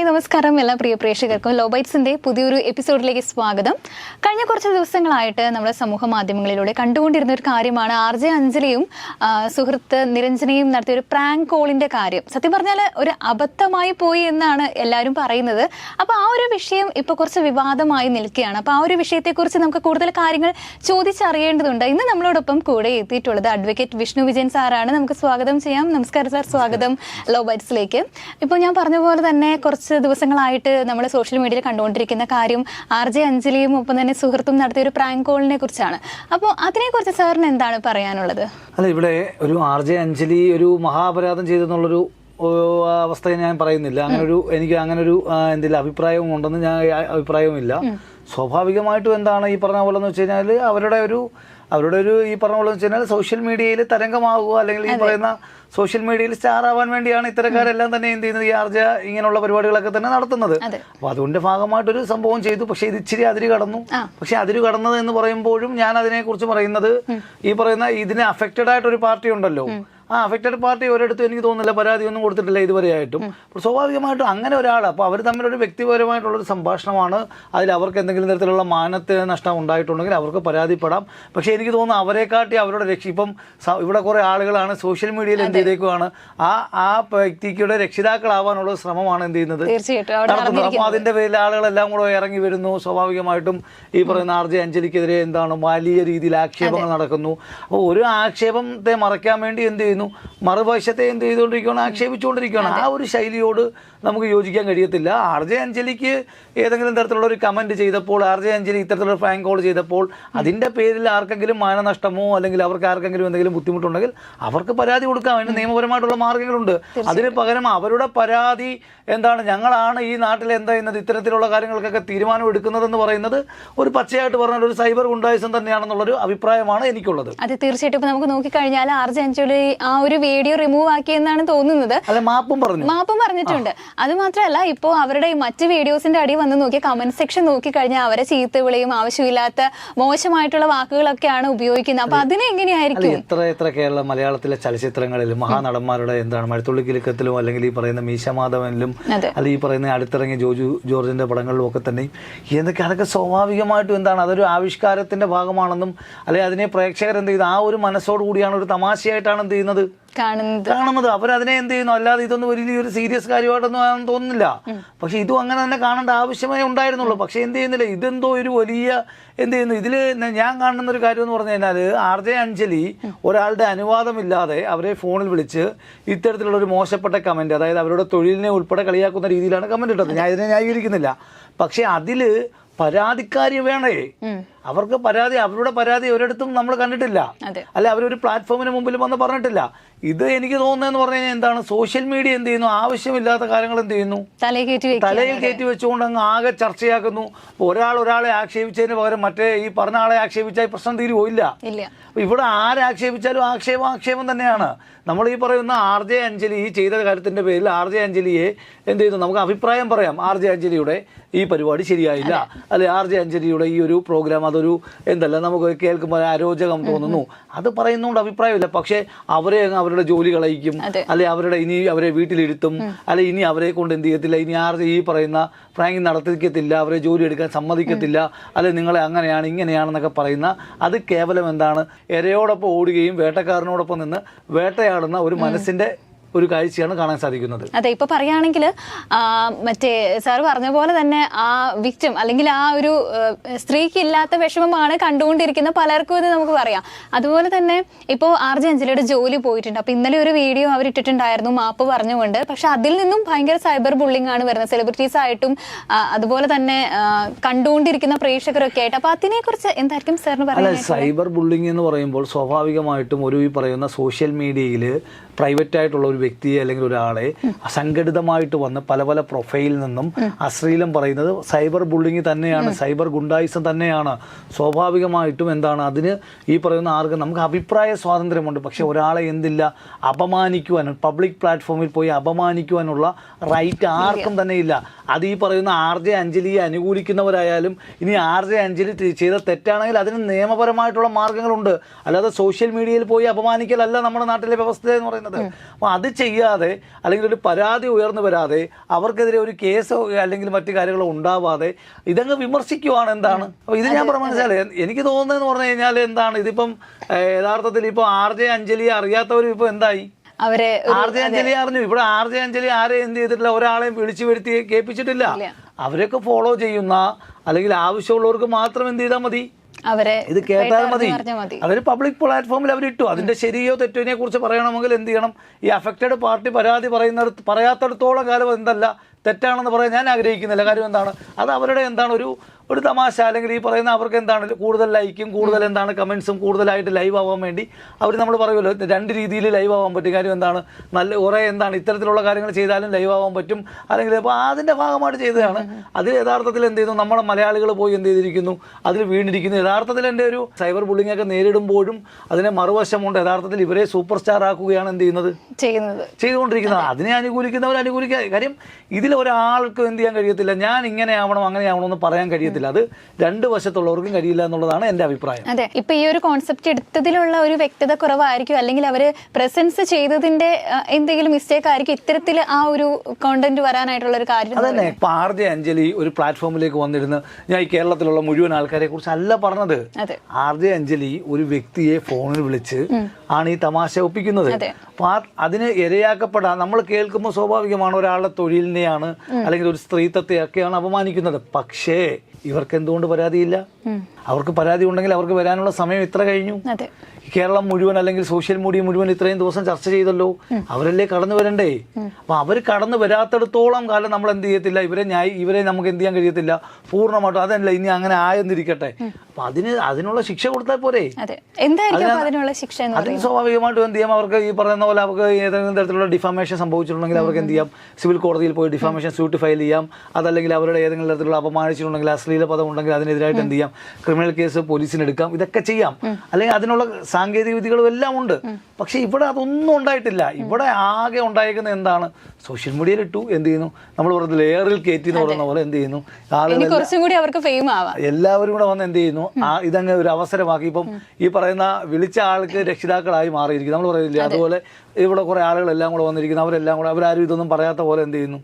Hi നമസ്കാരം എല്ലാ പ്രിയ പ്രേക്ഷകർക്കും. ലോബൈറ്റ്സിന്റെ പുതിയൊരു എപ്പിസോഡിലേക്ക് സ്വാഗതം. കഴിഞ്ഞ കുറച്ച് ദിവസങ്ങളായിട്ട് നമ്മുടെ സമൂഹ മാധ്യമങ്ങളിലൂടെ കണ്ടുകൊണ്ടിരുന്ന ഒരു കാര്യമാണ് ആർ ജെ അഞ്ജലിയും സുഹൃത്ത് നിരഞ്ജനയും നടത്തിയ ഒരു പ്രാങ്ക് കോളിന്റെ കാര്യം. സത്യം പറഞ്ഞാൽ ഒരു അബദ്ധമായി പോയി എന്നാണ് എല്ലാവരും പറയുന്നത്. അപ്പോൾ ആ ഒരു വിഷയം ഇപ്പോൾ കുറച്ച് വിവാദമായി നിൽക്കുകയാണ്. അപ്പോൾ ആ ഒരു വിഷയത്തെക്കുറിച്ച് നമുക്ക് കൂടുതൽ കാര്യങ്ങൾ ചോദിച്ചറിയേണ്ടതുണ്ട്. ഇന്ന് നമ്മളോടൊപ്പം കൂടെ എത്തിയിട്ടുള്ളത് അഡ്വക്കേറ്റ് വിഷ്ണു വിജയൻ സാറാണ്. നമുക്ക് സ്വാഗതം ചെയ്യാം. നമസ്കാരം സാർ. സ്വാഗതം ലോബൈറ്റ്സിലേക്ക് ഇപ്പോൾ ഞാൻ പറഞ്ഞ പോലെ തന്നെ കുറച്ച് ദിവസങ്ങളായിട്ട് നമ്മൾ സോഷ്യൽ മീഡിയയിൽ കണ്ടുകൊണ്ടിരിക്കുന്ന കാര്യം ആർ ജെ അഞ്ജലിയും ഒപ്പം തന്നെ സുഹൃത്തും നടത്തിയ ഒരു പ്രാങ്ക് കോളിനെ കുറിച്ചാണ്. അപ്പോൾ അതിനെക്കുറിച്ച് സാറിന് എന്താണ് പറയാനുള്ളത്? അല്ല ഇവിടെ ഒരു ആർ ജെ അഞ്ജലി ഒരു മഹാപരാധം ചെയ്തെന്നുള്ളൊരു അവസ്ഥ ഞാൻ പറയുന്നില്ല. അങ്ങനെ ഒരു എനിക്ക് അങ്ങനെ ഒരു എന്തെങ്കിലും അഭിപ്രായവും ഉണ്ടെന്ന് ഞാൻ അഭിപ്രായവും അഭിപ്രായവുമില്ല. സ്വാഭാവികമായിട്ടും എന്താണ് ഈ പറഞ്ഞ പോലെ എന്ന് വെച്ച് കഴിഞ്ഞാൽ അവരുടെ ഒരു അവരുടെ ഒരു ഈ പറഞ്ഞ പോലെ വെച്ചാൽ വെച്ച് കഴിഞ്ഞാൽ സോഷ്യൽ മീഡിയയിൽ തരംഗമാകുക അല്ലെങ്കിൽ ഈ പറയുന്ന സോഷ്യൽ മീഡിയയിൽ സ്റ്റാർ ആവാൻ വേണ്ടിയാണ് ഇത്തരക്കാരെല്ലാം തന്നെ എന്ത് ചെയ്യുന്നത് ഈ ആർജ ഇങ്ങനെയുള്ള പരിപാടികളൊക്കെ തന്നെ നടത്തുന്നത്. അപ്പൊ അതുകൊണ്ട് ഭാഗമായിട്ടൊരു സംഭവം ചെയ്തു. പക്ഷെ ഇത് ഇച്ചിരി അതിര് കടന്നു. പക്ഷെ അതിര് കടന്നത് എന്ന് പറയുമ്പോഴും ഞാൻ അതിനെ കുറിച്ച് പറയുന്നത് ഈ പറയുന്ന ഇതിനെ അഫക്റ്റഡ് ആയിട്ടൊരു പാർട്ടി ഉണ്ടല്ലോ. ആ അഫക്റ്റഡ് പാർട്ടി ഒരിടത്തും എനിക്ക് തോന്നുന്നില്ല പരാതി ഒന്നും കൊടുത്തിട്ടില്ല ഇതുവരെയായിട്ടും. അപ്പോൾ സ്വാഭാവികമായിട്ടും അങ്ങനെ ഒരാൾ അപ്പോൾ അവർ തമ്മിലൊരു വ്യക്തിപരമായിട്ടുള്ളൊരു സംഭാഷണമാണ്. അതിൽ അവർക്ക് എന്തെങ്കിലും തരത്തിലുള്ള മാനത്തിന് നഷ്ടം ഉണ്ടായിട്ടുണ്ടെങ്കിൽ അവർക്ക് പരാതിപ്പെടാം. പക്ഷേ എനിക്ക് തോന്നുന്നു അവരെക്കാട്ടി അവരുടെ രക്ഷ ഇപ്പം ഇവിടെ കുറേ ആളുകളാണ് സോഷ്യൽ മീഡിയയിൽ എന്ത് ചെയ്തേക്കുവാണ്. ആ ആ വ്യക്തിക്കുടെ രക്ഷിതാക്കളാവാനുള്ള ശ്രമമാണ് എന്ത് ചെയ്യുന്നത്. നടത്തുന്നത്. അപ്പോൾ അതിന്റെ പേരിൽ ആളുകളെല്ലാം കൂടെ ഇറങ്ങി വരുന്നു. സ്വാഭാവികമായിട്ടും ഈ പറയുന്ന ആർ ജെ അഞ്ജലിക്കെതിരെ എന്താണ് വലിയ രീതിയിൽ ആക്ഷേപങ്ങൾ നടക്കുന്നു. അപ്പോൾ ഒരു ആക്ഷേപത്തെ മറയ്ക്കാൻ വേണ്ടി എന്ത് ചെയ്യുന്നു? മറുവശത്തെ എന്ത് ചെയ്തുകൊണ്ടിരിക്കുകയാണ്? ആക്ഷേപിച്ചുകൊണ്ടിരിക്കുകയാണ്. ആ ഒരു ശൈലിയോട് നമുക്ക് യോജിക്കാൻ കഴിയത്തില്ല. ആർ ജെ അഞ്ജലിക്ക് ഏതെങ്കിലും തരത്തിലുള്ള ഒരു കമന്റ് ചെയ്തപ്പോൾ ആർ ജെ അഞ്ജലി ഇത്തരത്തിലുള്ള ഫ്രാങ്ക് കോൾ ചെയ്തപ്പോൾ അതിന്റെ പേരിൽ ആർക്കെങ്കിലും മാനനഷ്ടമോ അല്ലെങ്കിൽ അവർക്ക് ആർക്കെങ്കിലും എന്തെങ്കിലും ബുദ്ധിമുട്ടുണ്ടെങ്കിൽ അവർക്ക് പരാതി കൊടുക്കാം. അതിന് നിയമപരമായിട്ടുള്ള മാർഗങ്ങളുണ്ട് അതിന് പകരം അവരുടെ പരാതി എന്താണ്? ഞങ്ങളാണ് ഈ നാട്ടിൽ എന്താ ചെയ്യുന്നത് ഇത്തരത്തിലുള്ള കാര്യങ്ങൾക്കൊക്കെ തീരുമാനം എടുക്കുന്നതെന്ന് പറയുന്നത് ഒരു പച്ചയായിട്ട് പറഞ്ഞാൽ ഒരു സൈബർ ഗുണ്ടായുസം തന്നെയാണെന്നുള്ളൊരു അഭിപ്രായമാണ് എനിക്കുള്ളത്. അത് തീർച്ചയായിട്ടും. ഇപ്പൊ നമുക്ക് നോക്കിക്കഴിഞ്ഞാൽ ആർ ജെ അഞ്ജലി ആ ഒരു വീഡിയോ റിമൂവ് ആക്കിയെന്നാണ് തോന്നുന്നത്. അല്ലെ മാപ്പും പറഞ്ഞു. മാപ്പും പറഞ്ഞിട്ടുണ്ട്. അത് മാത്രമല്ല ഇപ്പോൾ അവരുടെ ഈ മറ്റ് വീഡിയോസിന്റെ അടി വന്ന് നോക്കിയ കമന്റ് സെക്ഷൻ നോക്കിക്കഴിഞ്ഞാൽ അവരെ ചീത്ത വിളിയും ആവശ്യമില്ലാത്ത മോശമായിട്ടുള്ള വാക്കുകളൊക്കെയാണ് ഉപയോഗിക്കുന്നത്. അപ്പൊ അതിനെ എങ്ങനെയായിരിക്കും? എത്ര എത്ര കേരള മലയാളത്തിലെ ചലച്ചിത്രങ്ങളിൽ മഹാനടന്മാരുടെ എന്താണ് മഴത്തുള്ളി കിലുക്കത്തിലും അല്ലെങ്കിൽ ഈ പറയുന്ന മീശമാധവനിലും അല്ലെങ്കിൽ അല്ല ഈ പറയുന്ന അടുത്തിറങ്ങിയ ജോജു ജോർജിന്റെ പടങ്ങളിലും ഒക്കെ തന്നെ എന്തൊക്കെ അതൊക്കെ സ്വാഭാവികമായിട്ടും എന്താണ് അതൊരു ആവിഷ്കാരത്തിന്റെ ഭാഗമാണെന്നും അല്ലെങ്കിൽ അതിനെ പ്രേക്ഷകർ എന്ത് ചെയ്ത്? ആ ഒരു മനസ്സോട് കൂടിയാണ് ഒരു തമാശയായിട്ടാണ് എന്ത് ചെയ്യുന്നത്? കാണുന്നത്. കാണുന്നത്. അവരതിനെ എന്ത് ചെയ്യുന്നു? അല്ലാതെ ഇതൊന്നും വലിയൊരു സീരിയസ് കാര്യമായിട്ടൊന്നും തോന്നുന്നില്ല. പക്ഷെ ഇതും അങ്ങനെ തന്നെ കാണേണ്ട ആവശ്യമേ ഉണ്ടായിരുന്നുള്ളൂ. പക്ഷെ എന്ത് ചെയ്യുന്നില്ല? ഇതെന്തോ ഒരു വലിയ എന്ത് ചെയ്യുന്നു? ഇതിൽ ഞാൻ കാണുന്ന ഒരു കാര്യം എന്ന് പറഞ്ഞു കഴിഞ്ഞാൽ ആർ ജെ അഞ്ജലി ഒരാളുടെ അനുവാദമില്ലാതെ അവരെ ഫോണിൽ വിളിച്ച് ഇത്തരത്തിലുള്ള ഒരു മോശപ്പെട്ട കമന്റ് അതായത് അവരുടെ തൊഴിലിനെ ഉൾപ്പെടെ കളിയാക്കുന്ന രീതിയിലാണ് കമന്റ് ഇട്ടത്. ഞാൻ ഇതിനെ ന്യായീകരിക്കുന്നില്ല. പക്ഷെ അതിൽ പരാതിക്കാരി വേണേ. അവർക്ക് പരാതി അവരുടെ പരാതി ഒരിടത്തും നമ്മൾ കണ്ടിട്ടില്ല. അല്ലെ അവർ അവരൊരു പ്ലാറ്റ്ഫോമിന് മുമ്പിൽ വന്ന് പറഞ്ഞിട്ടില്ല. ഇത് എനിക്ക് തോന്നുന്നതെന്ന് പറഞ്ഞു കഴിഞ്ഞാൽ എന്താണ് സോഷ്യൽ മീഡിയ എന്ത് ചെയ്യുന്നു? ആവശ്യമില്ലാത്ത കാര്യങ്ങൾ എന്ത് ചെയ്യുന്നു? തലയിൽ കയറ്റി വെച്ചുകൊണ്ട് അങ്ങ് ആകെ ചർച്ചയാക്കുന്നു. ഒരാൾ ഒരാളെ ആക്ഷേപിച്ചതിന് പകരം മറ്റേ ഈ പറഞ്ഞ ആളെ ആക്ഷേപിച്ചാൽ പ്രശ്നം തീരുവോ? ഇല്ല. ഇവിടെ ആരാക്ഷേപിച്ചാലും ആക്ഷേപം ആക്ഷേപം തന്നെയാണ്. നമ്മൾ ഈ പറയുന്ന ആർ ജെ അഞ്ജലി ഈ ചെയ്ത കാര്യത്തിന്റെ പേരിൽ ആർ ജെ അഞ്ജലിയെ എന്ത് ചെയ്യുന്നു? നമുക്ക് അഭിപ്രായം പറയാം. ആർ ജെ അഞ്ജലിയുടെ ഈ പരിപാടി ശരിയായില്ല. അല്ലെ ആർ ജെ അഞ്ജലിയുടെ ഈ ഒരു പ്രോഗ്രാം അതൊരു എന്തല്ല നമുക്ക് കേൾക്കുമ്പോൾ അരോചകം തോന്നുന്നു. അത് പറയുന്നതുകൊണ്ട് അഭിപ്രായമില്ല. പക്ഷേ അവരെ അവരുടെ ജോലി കളയിക്കും. അല്ലെ അവരുടെ ഇനി അവരെ വീട്ടിലിരുത്തും. അല്ലെ ഇനി അവരെ കൊണ്ട് എന്ത് ചെയ്യത്തില്ല. ഇനി ആർ ഈ പറയുന്ന ഫ്രാങ്കിങ് നടത്തിക്കത്തില്ല. അവരെ ജോലി എടുക്കാൻ സമ്മതിക്കത്തില്ല. അല്ലെ നിങ്ങളെ അങ്ങനെയാണ് ഇങ്ങനെയാണെന്നൊക്കെ പറയുന്ന അത് കേവലം എന്താണ് എരയോടൊപ്പം ഓടുകയും വേട്ടക്കാരനോടൊപ്പം നിന്ന് വേട്ടയാടുന്ന ഒരു മനസ്സിന്റെ ഒരു കാഴ്ചയാണ് കാണാൻ സാധിക്കുന്നത്. അതെ ഇപ്പൊ പറയുകയാണെങ്കിൽ മറ്റേ സാർ പറഞ്ഞ പോലെ തന്നെ ആ വിക്ടിം അല്ലെങ്കിൽ ആ ഒരു സ്ത്രീക്ക് ഇല്ലാത്ത വിഷമമാണ് കണ്ടുകൊണ്ടിരിക്കുന്ന പലർക്കും ഇത് നമുക്ക് പറയാം. അതുപോലെ തന്നെ ഇപ്പോൾ ആർ ജെ അഞ്ജലിയുടെ ജോലി പോയിട്ടുണ്ട്. അപ്പൊ ഇന്നലെ ഒരു വീഡിയോ അവർ ഇട്ടിട്ടുണ്ടായിരുന്നു മാപ്പ് പറഞ്ഞുകൊണ്ട്. പക്ഷെ അതിൽ നിന്നും ഭയങ്കര സൈബർ ബുള്ളിംഗ് ആണ് വരുന്നത്. സെലിബ്രിറ്റീസ് ആയിട്ടും അതുപോലെ തന്നെ കണ്ടുകൊണ്ടിരിക്കുന്ന പ്രേക്ഷകരൊക്കെ ആയിട്ട്. അപ്പൊ അതിനെ കുറിച്ച് എന്തായിരിക്കും സാറിന് പറയുന്നത് സൈബർ ബുള്ളിങ് എന്ന് പറയുമ്പോൾ സ്വാഭാവികമായിട്ടും ഒരു ഈ പറയുന്ന സോഷ്യൽ മീഡിയയിൽ പ്രൈവറ്റ് ആയിട്ടുള്ള ഒരു വ്യക്തിയെ അല്ലെങ്കിൽ ഒരാളെ അസംഘടിതമായിട്ട് വന്ന് പല പല പ്രൊഫൈലിൽ നിന്നും അശ്ലീലം പറയുന്നത് സൈബർ ബുള്ളിങ് തന്നെയാണ് സൈബർ ഗുണ്ടായിസം തന്നെയാണ്. സ്വാഭാവികമായിട്ടും എന്താണ് അതിന് ഈ പറയുന്ന ആർക്കും നമുക്ക് അഭിപ്രായ സ്വാതന്ത്ര്യമുണ്ട്. പക്ഷെ ഒരാളെ എന്തില്ല? അപമാനിക്കുവാൻ പബ്ലിക് പ്ലാറ്റ്ഫോമിൽ പോയി അപമാനിക്കുവാനുള്ള റൈറ്റ് ആർക്കും തന്നെ ഇല്ല. അത് ഈ പറയുന്ന ആർ ജെ അഞ്ജലിയെ അനുകൂലിക്കുന്നവരായാലും ഇനി ആർ ജെ അഞ്ജലി ചെയ്ത തെറ്റാണെങ്കിൽ അതിന് നിയമപരമായിട്ടുള്ള മാർഗങ്ങളുണ്ട് അല്ലാതെ സോഷ്യൽ മീഡിയയിൽ പോയി അപമാനിക്കലല്ല നമ്മുടെ നാട്ടിലെ വ്യവസ്ഥ എന്ന് പറയുന്നത്. അപ്പോൾ അത് ചെയ്യാതെ അല്ലെങ്കിൽ ഒരു പരാതി ഉയർന്നു വരാതെ അവർക്കെതിരെ ഒരു കേസോ അല്ലെങ്കിൽ മറ്റു കാര്യങ്ങളോ ഉണ്ടാവാതെ ഇതങ്ങ് വിമർശിക്കുവാണ് എന്താണ്? അപ്പോൾ ഇത് ഞാൻ പറഞ്ഞ മനസ്സിലായി എനിക്ക് തോന്നുന്നതെന്ന് പറഞ്ഞു കഴിഞ്ഞാൽ എന്താണ്? ഇതിപ്പം യഥാർത്ഥത്തിൽ ഇപ്പോൾ ആർ ജെ അഞ്ജലിയെ അറിയാത്തവരും ഇപ്പോൾ എന്തായി? അവരെ ആർജെ ആർ ജെ അഞ്ജലി അറിഞ്ഞു. ഇവിടെ ആർ ജെ അഞ്ജലി ആരെ എന്ത് ചെയ്തിട്ടില്ല? ഒരാളെയും വിളിച്ചു വരുത്തി കേൾപ്പിച്ചിട്ടില്ല. അവരെയൊക്കെ അവരൊക്കെ ഫോളോ ചെയ്യുന്ന അല്ലെങ്കിൽ ആവശ്യമുള്ളവർക്ക് മാത്രം എന്ത് ചെയ്താൽ മതി? അവരെ ഇത് കേട്ടാൽ മതി. അതൊരു അവർ പബ്ലിക് പ്ലാറ്റ്ഫോമിൽ അവരിട്ടു അതിന്റെ ശരിയോ തെറ്റിനെ കുറിച്ച് പറയണമെങ്കിൽ എന്ത് ചെയ്യണം? ഈ അഫക്റ്റഡ് പാർട്ടി പരാതി പറയുന്നിടത്ത് പറയാത്തടത്തോളം കാലം എന്തല്ല തെറ്റാണെന്ന് പറയാൻ ഞാൻ ആഗ്രഹിക്കുന്നില്ല. കാര്യം എന്താണ്? അത് അവരുടെ എന്താണ് ഒരു ഒരു തമാശ. അല്ലെങ്കിൽ ഈ പറയുന്ന അവർക്ക് എന്താണ് കൂടുതൽ ലൈക്കും കൂടുതൽ എന്താണ് കമൻസും കൂടുതലായിട്ട് ലൈവ് ആവാൻ വേണ്ടി അവർ നമ്മൾ പറയുമല്ലോ രണ്ട് രീതിയിൽ ലൈവ് ആവാൻ പറ്റും. കാര്യം എന്താണ്? നല്ല കുറേ എന്താണ് ഇത്തരത്തിലുള്ള കാര്യങ്ങൾ ചെയ്താലും ലൈവ് ആവാൻ പറ്റും. അല്ലെങ്കിൽ അപ്പോൾ അതിന്റെ ഭാഗമായിട്ട് ചെയ്തതാണ്. അതിൽ യഥാർത്ഥത്തിൽ എന്ത് ചെയ്യുന്നു നമ്മുടെ മലയാളികൾ പോയി എന്ത് ചെയ്തിരിക്കുന്നു? അതിൽ വീണിരിക്കുന്നു. യഥാർത്ഥത്തിൽ എന്റെ ഒരു സൈബർ ബുള്ളിംഗ് ഒക്കെ നേരിടുമ്പോഴും അതിനെ മറുവശമുണ്ട്. യഥാർത്ഥത്തിൽ ഇവരെ സൂപ്പർ സ്റ്റാർ ആക്കുകയാണ് എന്ത് ചെയ്യുന്നത്? ചെയ്യുന്നത്. ചെയ്തുകൊണ്ടിരിക്കുന്നത്. അതിനെ അനുകൂലിക്കുന്നവർ അനുകൂലിക്കുക കാര്യം ഇതിൽ ഒരാൾക്കും എന്ത് ചെയ്യാൻ കഴിയത്തില്ല. ഞാൻ ഇങ്ങനെ ആവണം അങ്ങനെ ആവണം എന്ന് പറയാൻ കഴിയത്തില്ല. അത് രണ്ട് വശത്തുള്ളവർക്കും കഴിയില്ല എന്നുള്ളതാണ് എന്റെ അഭിപ്രായം. അതെ. ഇപ്പൊ ഈ ഒരു കോൺസെപ്റ്റ് എടുത്തതിലുള്ള ഒരു വ്യക്തത കുറവായിരിക്കും. അല്ലെങ്കിൽ അവർ പ്രസൻസ് ചെയ്തതിന്റെ എന്തെങ്കിലും മിസ്റ്റേക്ക് ആയിരിക്കും ഇത്തരത്തിൽ ആ ഒരു കോണ്ടന്റ് വരാനായിട്ടുള്ള ഒരു കാര്യം അതന്നെ ഇപ്പൊ ആർ ജെ അഞ്ജലി ഒരു പ്ലാറ്റ്ഫോമിലേക്ക് വന്നിരുന്ന് ഞാൻ ഈ കേരളത്തിലുള്ള മുഴുവൻ ആൾക്കാരെ കുറിച്ച് അല്ല പറഞ്ഞത്. അതെ. ആർ ജെ അഞ്ജലി ഒരു വ്യക്തിയെ ഫോണിൽ വിളിച്ച് ആണ് ഈ തമാശ ഒപ്പിക്കുന്നത്. അതിന് ഇരയാക്കപ്പെടാൻ നമ്മൾ കേൾക്കുമ്പോൾ സ്വാഭാവികമാണ് ഒരാളുടെ തൊഴിലിനെയാണ് അല്ലെങ്കിൽ ഒരു സ്ത്രീത്വത്തെയൊക്കെയാണ് അപമാനിക്കുന്നത്. പക്ഷേ ഇവർക്ക് എന്തുകൊണ്ട് പരാതിയില്ല? അവർക്ക് പരാതി ഉണ്ടെങ്കിൽ അവർക്ക് വരാനുള്ള സമയം ഇത്ര കഴിഞ്ഞു. കേരളം മുഴുവൻ അല്ലെങ്കിൽ സോഷ്യൽ മീഡിയ മുഴുവൻ ഇത്രയും ദിവസം ചർച്ച ചെയ്തല്ലോ. അവരല്ലേ കടന്നു വരണ്ടേ? അപ്പൊ അവർ കടന്നു വരാത്തടത്തോളം കാലം നമ്മൾ എന്ത് ചെയ്യത്തില്ല? ഇവരെ ന്യായ ഇവരെ നമുക്ക് എന്ത് ചെയ്യാൻ കഴിയത്തില്ല. പൂർണമായിട്ടും അതല്ല ഇനി അങ്ങനെ ആയെന്നിരിക്കട്ടെ. അപ്പൊ അതിന് അതിനുള്ള ശിക്ഷ കൊടുത്താൽ പോരെ? അതിന് സ്വാഭാവികമായിട്ടും എന്ത് ചെയ്യാം? അവർക്ക് ഈ പറയുന്ന പോലെ അവർക്ക് ഏതെങ്കിലും തരത്തിലുള്ള ഡിഫാമേഷൻ സംഭവിച്ചിട്ടുണ്ടെങ്കിൽ അവർക്ക് എന്ത് ചെയ്യാം? സിവിൽ കോടതിയിൽ പോയി ഡിഫാമേഷൻ സ്യൂട്ട് ഫയൽ ചെയ്യാം. അതല്ലെങ്കിൽ അവരുടെ ഏതെങ്കിലും തരത്തിലുള്ള അപമാനിച്ചിട്ടുണ്ടെങ്കിൽ അശ്ലീല പദം ഉണ്ടെങ്കിൽ അതിനെതിരായിട്ട് എന്ത് ചെയ്യാം? ക്രിമിനൽ കേസ് പോലീസിന് എടുക്കാം ഇതൊക്കെ ചെയ്യാം. അല്ലെങ്കിൽ അതിനുള്ള സാങ്കേതിക വിദ്യകളും എല്ലാം ഉണ്ട്. പക്ഷെ ഇവിടെ അതൊന്നും ഉണ്ടായിട്ടില്ല. ഇവിടെ ആകെ ഉണ്ടായിരിക്കുന്നത് എന്താണ്? സോഷ്യൽ മീഡിയയിൽ ഇട്ടു എന്ത് ചെയ്യുന്നു? നമ്മൾ പറഞ്ഞത് ലെയറിൽ കയറ്റി എന്ന് പറയുന്ന പോലെ എന്ത് ചെയ്യുന്നു? ആളുകൾ എല്ലാവരും കൂടെ വന്ന് എന്ത് ചെയ്യുന്നു? ഇതങ്ങ് ഒരു അവസരമാക്കി. ഇപ്പം ഈ പറയുന്ന വിളിച്ച ആൾക്ക് രക്ഷിതാക്കളായി മാറിയിരിക്കും നമ്മൾ പറയുന്നില്ലേ? അതുപോലെ ഇവിടെ കുറെ ആളുകളെല്ലാം കൂടെ വന്നിരിക്കുന്നു. അവരെല്ലാം കൂടെ അവരാരും ഇതൊന്നും പറയാത്ത പോലെ എന്ത് ചെയ്യുന്നു?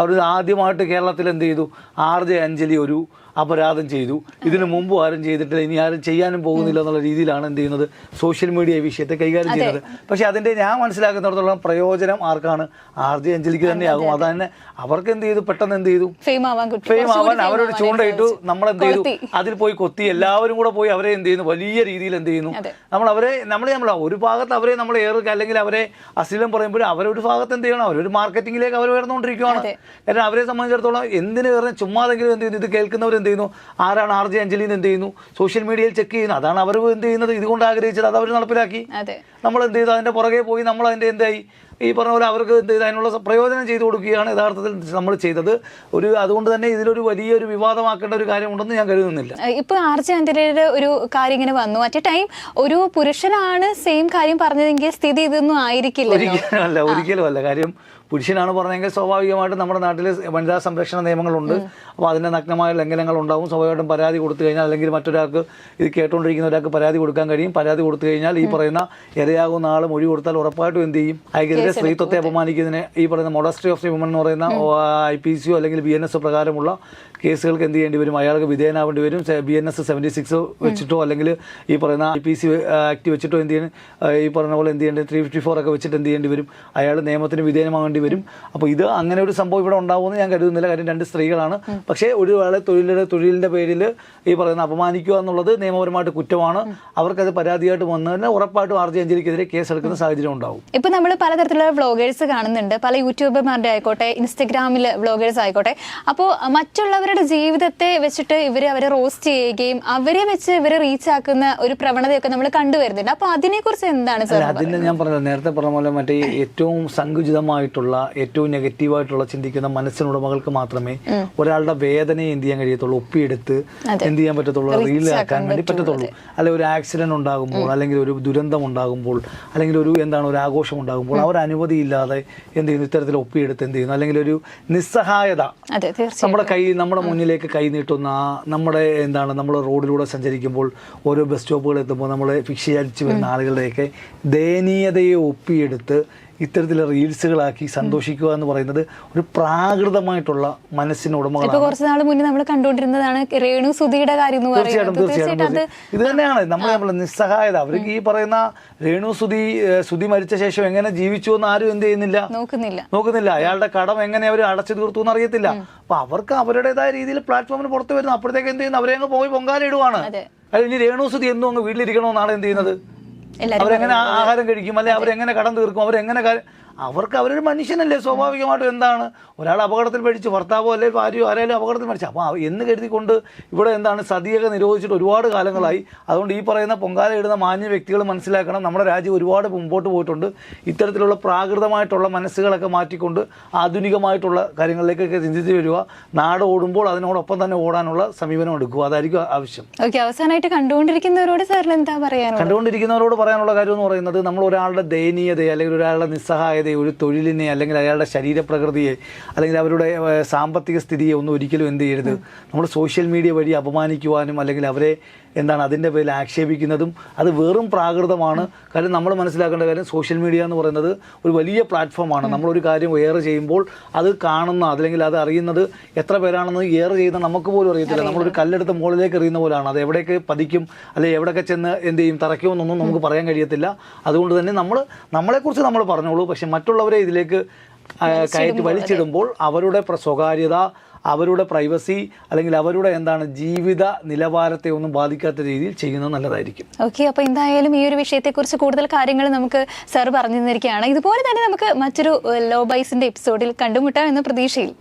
അവർ ആദ്യമായിട്ട് കേരളത്തിൽ എന്ത് ചെയ്തു? ആർ ജെ അഞ്ജലി ഒരു അപരാധം ചെയ്തു. ഇതിനു മുമ്പ് ആരും ചെയ്തിട്ടില്ല. ഇനി ആരും ചെയ്യാനും പോകുന്നില്ല എന്നുള്ള രീതിയിലാണ് എന്ത് ചെയ്യുന്നത്? സോഷ്യൽ മീഡിയ വിഷയത്തെ കൈകാര്യം ചെയ്യുന്നത്. പക്ഷെ അതിന്റെ ഞാൻ മനസ്സിലാക്കുന്നിടത്തോളം പ്രയോജനം ആർക്കാണ്? ആർ ജെ അഞ്ജലിക്ക് തന്നെയാകും. അത് തന്നെ അവർക്ക് എന്ത് ചെയ്തു? പെട്ടെന്ന് എന്ത് ചെയ്തു? ഫെയിം ആവാൻ അവരോട് ചൂണ്ടയിട്ടു. നമ്മൾ എന്ത് ചെയ്തു. അതിൽ പോയി കൊത്തി. എല്ലാവരും കൂടെ പോയി അവരെ എന്ത് ചെയ്യുന്നു? വലിയ രീതിയിൽ എന്ത് ചെയ്യുന്നു? നമ്മൾ അവരെ നമ്മൾ നമ്മൾ ഒരു ഭാഗത്ത് അവരെ നമ്മൾ ഏറുക അല്ലെങ്കിൽ അവരെ അശ്ലീലം പറയുമ്പോൾ അവരൊരു ഭാഗത്ത് എന്ത് ചെയ്യണം? അവരൊരു മാർക്കറ്റിംഗിലേക്ക് അവർ ഉയർന്നുകൊണ്ടിരിക്കുകയാണ് കാരണം അവരെ സംബന്ധിച്ചിടത്തോളം എന്തിനു പറഞ്ഞ ചുമ്മാതെങ്കിലും എന്ത് ചെയ്യുന്നു? ഇത് കേൾക്കുന്നവർ എന്ത് ചെയ്യുന്നു ആരാണ് ആർ ജെ അഞ്ജലി എന്ന് എന്ത് ചെയ്യുന്നു സോഷ്യൽ മീഡിയയിൽ ചെക്ക് ചെയ്യുന്നു. അതാണ് അവർ എന്ത് ചെയ്യുന്നത്? ഇതുകൊണ്ട് ആഗ്രഹിച്ചത് അത് അവർ നടപ്പിലാക്കി. നമ്മൾ എന്ത് ചെയ്തു? അതിന്റെ പുറകെ പോയി നമ്മൾ അതിന്റെ എന്തായി? ഈ പറഞ്ഞ പോലെ അവർക്ക് എന്ത് ചെയ്തു? അതിനുള്ള പ്രയോജനം ചെയ്തു കൊടുക്കുകയാണ് യഥാർത്ഥത്തിൽ നമ്മൾ ചെയ്തത്. ഒരു അതുകൊണ്ട് തന്നെ ഇതിലൊരു വലിയൊരു വിവാദമാക്കേണ്ട ഒരു കാര്യമുണ്ടെന്ന് ഞാൻ കരുതുന്നില്ല. ഇപ്പൊ ആർ ജെ ആന്റണിയുടെ ഒരു കാര്യം ഇങ്ങനെ വന്നു. അറ്റ് ടൈം ഒരു പുരുഷനാണ് സെയിം കാര്യം പറഞ്ഞതെങ്കിൽ സ്ഥിതി ഇതൊന്നും ആയിരിക്കില്ല ഒരിക്കലും അല്ല ഒരിക്കലും അല്ല. കാര്യം പുരുഷനാണ് പറഞ്ഞെങ്കിൽ സ്വാഭാവികമായിട്ടും നമ്മുടെ നാട്ടിൽ വനിതാ സംരക്ഷണ നിയമങ്ങളുണ്ട്. അപ്പോൾ അതിന്റെ നഗ്നമായ ലംഘനങ്ങൾ ഉണ്ടാവും. സ്വാഭാവികമായിട്ടും പരാതി കൊടുത്തു കഴിഞ്ഞാൽ അല്ലെങ്കിൽ മറ്റൊരാൾക്ക് ഇത് കേട്ടുകൊണ്ടിരിക്കുന്ന ഒരാൾക്ക് പരാതി കൊടുക്കാൻ കഴിയും. പരാതി കൊടുത്തു കഴിഞ്ഞാൽ ഈ പറയുന്ന ഇരയാകുന്ന ആൾ മൊഴി കൊടുത്താൽ ഉറപ്പായിട്ടും എന്ത് ചെയ്യും? അയക്കെതിരെ സ്ത്രീത്വത്തെ അപമാനിക്കുന്നതിന് ഈ പറയുന്ന മൊഡസ്ട്രി ഓഫ് ദി വുമൺ എന്ന് പറയുന്ന ഐ പി സിയോ അല്ലെങ്കിൽ ബി എൻ എസ് പ്രകാരമുള്ള കേസുകൾക്ക് എന്ത് ചെയ്യേണ്ടി വരും? അയാൾക്ക് വിധേയനാവേണ്ടി വരും. B N S seventy six വെച്ചിട്ടോ അല്ലെങ്കിൽ ഈ പറയുന്ന ഐ പി സി ആക്ട് വെച്ചിട്ടോ എന്ത് ചെയ്യണം? ഈ പറഞ്ഞ പോലെ എന്ത് ചെയ്യേണ്ടത്? ത്രീ ഫിഫ്റ്റി ഫോർ ഒക്കെ വെച്ചിട്ട് എന്ത് ചെയ്യേണ്ടി വരും? അയാൾ നിയമത്തിന് വിധേയമാകേണ്ടി വരും അപ്പോൾ ഇത് അങ്ങനെ ഒരു സംഭവം ഇവിടെ ഉണ്ടാവുമെന്ന് ഞാൻ കരുതുന്നില്ല. കാര്യം രണ്ട് സ്ത്രീകളാണ്. പക്ഷേ ഒരു വേളെ തൊഴിലിന്റെ പേരിൽ ഈ പറയുന്ന അപമാനിക്കുക എന്നുള്ളത് നിയമപരമായിട്ട് കുറ്റമാണ്. അവർക്കത് പരാതിയായിട്ട് വന്നു തന്നെ ഉറപ്പായിട്ടും ആർ ജി അഞ്ജലിക്കെതിരെ കേസെടുക്കുന്ന സാഹചര്യം ഉണ്ടാവും. ഇപ്പൊ നമ്മൾ പലതരത്തിലുള്ള വ്ളോഗേഴ്സ് കാണുന്നുണ്ട്. പല യൂട്യൂബർമാരുടെ ആയിക്കോട്ടെ ഇൻസ്റ്റഗ്രാമിൽ വ്ളോഗേഴ്സ് ആയിക്കോട്ടെ. അപ്പോൾ മറ്റുള്ളവരുടെ ജീവിതത്തെ വെച്ചിട്ട് ഇവർ അവരെ റോസ്റ്റ് ചെയ്യുകയും അവരെ വെച്ച് ഇവരെ റീച്ച് ആക്കുന്ന ഒരു പ്രവണതയൊക്കെ നമ്മൾ കണ്ടുവരുന്നുണ്ട് അപ്പോൾ അതിനെക്കുറിച്ച് എന്താണ് സാർ അതിന് ഞാൻ പറഞ്ഞത് നേരത്തെ പറഞ്ഞ പോലെ മറ്റേ ഏറ്റവും സങ്കുചിതമായിട്ടുള്ള രീതിയിലുള്ള ഏറ്റവും നെഗറ്റീവായിട്ടുള്ള ചിന്തിക്കുന്ന മനസ്സിനുടമകൾക്ക് മാത്രമേ ഒരാളുടെ വേദനയെ എന്ത് ചെയ്യാൻ കഴിയത്തുള്ളൂ? ഒപ്പിയെടുത്ത് എന്ത് ചെയ്യാൻ പറ്റത്തുള്ളൂ? റീലാക്കാൻ വേണ്ടി പറ്റത്തുള്ളൂ. അല്ലെ ഒരു ആക്സിഡന്റ് ഉണ്ടാകുമ്പോൾ അല്ലെങ്കിൽ ഒരു ദുരന്തം ഉണ്ടാകുമ്പോൾ അല്ലെങ്കിൽ ഒരു എന്താണ് ഒരു ആഘോഷം ഉണ്ടാകുമ്പോൾ അവർ അനുമതിയില്ലാതെ എന്ത് ചെയ്യുന്നു? ഇത്തരത്തിൽ ഒപ്പിയെടുത്ത് എന്ത് ചെയ്യുന്നു? അല്ലെങ്കിൽ ഒരു നിസ്സഹായത. നമ്മുടെ കൈ നമ്മുടെ മുന്നിലേക്ക് കൈ നീട്ടുന്ന ആ നമ്മുടെ എന്താണ് നമ്മൾ റോഡിലൂടെ സഞ്ചരിക്കുമ്പോൾ ഓരോ ബസ് സ്റ്റോപ്പുകൾ എത്തുമ്പോൾ നമ്മൾ ഫിക്ഷിയടിച്ച് വരുന്ന ആളുകളുടെയൊക്കെ ദയനീയതയെ ഒപ്പിയെടുത്ത് ഇത്തരത്തിലെ റീൽസുകളാക്കി സന്തോഷിക്കുക എന്ന് പറയുന്നത് ഒരു പ്രാകൃതമായിട്ടുള്ള മനസ്സിന് ഇപ്പൊ ഉടമകളാണ് കുറച്ച് നാൾ മുന്നേ നമ്മൾ കണ്ടുകൊണ്ടിരുന്നതാണ് രേണു സുധിയുടെ കാര്യം തീർച്ചയായിട്ടും തീർച്ചയായിട്ടും. ഇത് തന്നെയാണ് നമ്മൾ നമ്മൾ നിസ്സഹായത. അവർക്ക് ഈ പറയുന്ന രേണു സുധി സുധി മരിച്ച ശേഷം എങ്ങനെ ജീവിച്ചു എന്ന് ആരും എന്ത് ചെയ്യുന്നില്ല? നോക്കുന്നില്ല. നോക്കുന്നില്ല. അയാളുടെ കടം എങ്ങനെ അവർ അടച്ചു തീർത്തു എന്ന് അറിയത്തില്ല. അപ്പൊ അവർക്ക് അവരുടേതായ രീതിയിൽ പ്ലാറ്റ്ഫോമിന് പുറത്ത് വരുന്നു. അപ്പോഴത്തേക്ക് എന്ത് ചെയ്യുന്നു? അവരെ അങ്ങ് പോയി പൊങ്കാലിടുവാണ് ഇടുവാണ്. രേണു സുധി ഇനി എന്നും അങ്ങ് വീട്ടിലിരിക്കണമെന്നാണ് എന്ത് ചെയ്യുന്നത്? അവരെങ്ങനെ ആഹാരം കഴിക്കും? അല്ലെങ്കിൽ അവരെങ്ങനെ കടം തീർക്കും? അവരെങ്ങനെ അവർക്ക് അവരൊരു മനുഷ്യനല്ലേ സ്വാഭാവികമായിട്ടും എന്താണ്? ഒരാൾ അപകടത്തിൽ പഠിച്ച് ഭർത്താവോ അല്ലെങ്കിൽ ഭാര്യയോ ആരെയും അപകടത്തിൽ മരിച്ചു അപ്പോൾ എന്ന് കരുതിക്കൊണ്ട് ഇവിടെ എന്താണ് സതിയൊക്കെ നിരോധിച്ചിട്ട് ഒരുപാട് കാലങ്ങളായി. അതുകൊണ്ട് ഈ പറയുന്ന പൊങ്കാല ഇടുന്ന മാന്യ വ്യക്തികൾ മനസ്സിലാക്കണം. നമ്മുടെ രാജ്യം ഒരുപാട് മുമ്പോട്ട് പോയിട്ടുണ്ട്. ഇത്തരത്തിലുള്ള പ്രാകൃതമായിട്ടുള്ള മനസ്സുകളൊക്കെ മാറ്റിക്കൊണ്ട് ആധുനികമായിട്ടുള്ള കാര്യങ്ങളിലേക്കൊക്കെ ചിന്തിച്ച് വരിക. നാട് ഓടുമ്പോൾ അതിനോടൊപ്പം തന്നെ ഓടാനുള്ള സമീപനം എടുക്കുക. അതായിരിക്കും ആവശ്യം. ഓക്കെ അവസാനമായിട്ട് കണ്ടുകൊണ്ടിരിക്കുന്നവരോട് സാറിന് എന്താ പറയാനുള്ളത്? കണ്ടുകൊണ്ടിരിക്കുന്നവരോട് പറയാനുള്ള കാര്യം എന്ന് പറയുന്നത് നമ്മൾ ഒരാളുടെ ദയനീയതയെ അല്ലെങ്കിൽ ഒരാളുടെ നിസ്സഹായതയെ ഒരു തൊഴിലിനെ അല്ലെങ്കിൽ അയാളുടെ ശരീരപ്രകൃതിയെ അല്ലെങ്കിൽ അവരുടെ സാമ്പത്തിക സ്ഥിതിയെ ഒന്നും ഒരിക്കലും എന്ത് ചെയ്യരുത്. നമ്മൾ സോഷ്യൽ മീഡിയ വഴി അപമാനിക്കുവാനും അല്ലെങ്കിൽ അവരെ എന്താണ് അതിന്റെ പേരിൽ ആക്ഷേപിക്കുന്നതും അത് വെറും പ്രാകൃതമാണ്. കാര്യം നമ്മൾ മനസ്സിലാക്കേണ്ട കാര്യം സോഷ്യൽ മീഡിയ എന്ന് പറയുന്നത് ഒരു വലിയ പ്ലാറ്റ്ഫോമാണ്. നമ്മളൊരു കാര്യം എയർ ചെയ്യുമ്പോൾ അത് കാണുന്ന അല്ലെങ്കിൽ അത് അറിയുന്നത് എത്ര പേരാണെന്ന് എയർ ചെയ്യുന്ന നമുക്ക് പോലും അറിയത്തില്ല. നമ്മളൊരു കല്ലെടുത്ത് മുകളിലേക്ക് എറിയുന്ന പോലെയാണ് അത് എവിടേക്ക് പതിക്കും അല്ലെങ്കിൽ എവിടെയൊക്കെ ചെന്ന് എന്ത് ചെയ്യും തറയ്ക്കുമെന്നൊന്നും നമുക്ക് പറയാൻ കഴിയത്തില്ല. അതുകൊണ്ട് തന്നെ നമ്മൾ നമ്മളെക്കുറിച്ച് നമ്മൾ പറഞ്ഞോളൂ. പക്ഷെ മറ്റുള്ളവരെ ഇതിലേക്ക് കയറ്റി വലിച്ചിടുമ്പോൾ അവരുടെ സ്വകാര്യത അവരുടെ പ്രൈവസി അല്ലെങ്കിൽ അവരുടെ എന്താണ് ജീവിത നിലവാരത്തെ ഒന്നും ബാധിക്കാത്ത രീതിയിൽ ചെയ്യുന്നത് നല്ലതായിരിക്കും. ഓക്കെ അപ്പൊ എന്തായാലും ഈ ഒരു വിഷയത്തെക്കുറിച്ച് കൂടുതൽ കാര്യങ്ങൾ നമുക്ക് സാർ പറഞ്ഞു തന്നിരിക്കുകയാണ് ഇതുപോലെ തന്നെ നമുക്ക് മറ്റൊരു ലോ ബൈസിന്റെ എപ്പിസോഡിൽ കണ്ടുമുട്ടാം എന്ന പ്രതീക്ഷയിൽ.